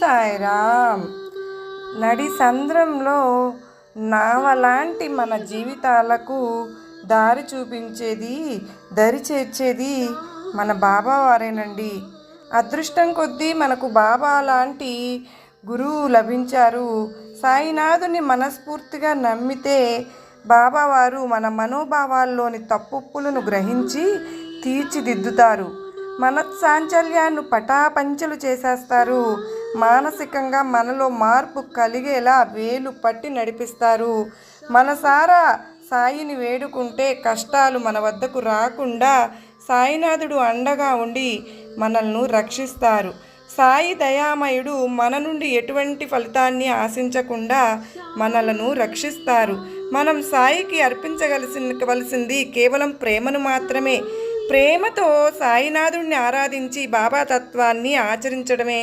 సాయిరామ్ నడి సంద్రంలో నావలాంటి మన జీవితాలకు దారి చూపించేది దరి చేర్చేది మన బాబా వారేనండి. అదృష్టం కొద్దీ మనకు బాబా లాంటి గురువు లభించారు. సాయినాథుని మనస్ఫూర్తిగా నమ్మితే బాబావారు మన మనోభావాల్లోని తప్పులను గ్రహించి తీర్చిదిద్దుతారు. మనస్సాంచల్యాన్ని పటాపంచలు చేసేస్తారు. మానసికంగా మనలో మార్పు కలిగేలా వేలు పట్టి నడిపిస్తారు. మనసారా సాయిని వేడుకుంటే కష్టాలు మన వద్దకు రాకుండా సాయినాథుడు అండగా ఉండి మనల్ని రక్షిస్తారు. సాయి దయామయుడు మన నుండి ఎటువంటి ఫలితాన్ని ఆశించకుండా మనలను రక్షిస్తారు. మనం సాయికి అర్పించగలసిన కేవలం ప్రేమను మాత్రమే. ప్రేమతో సాయినాథుణ్ణి ఆరాధించి బాబా తత్వాన్ని ఆచరించడమే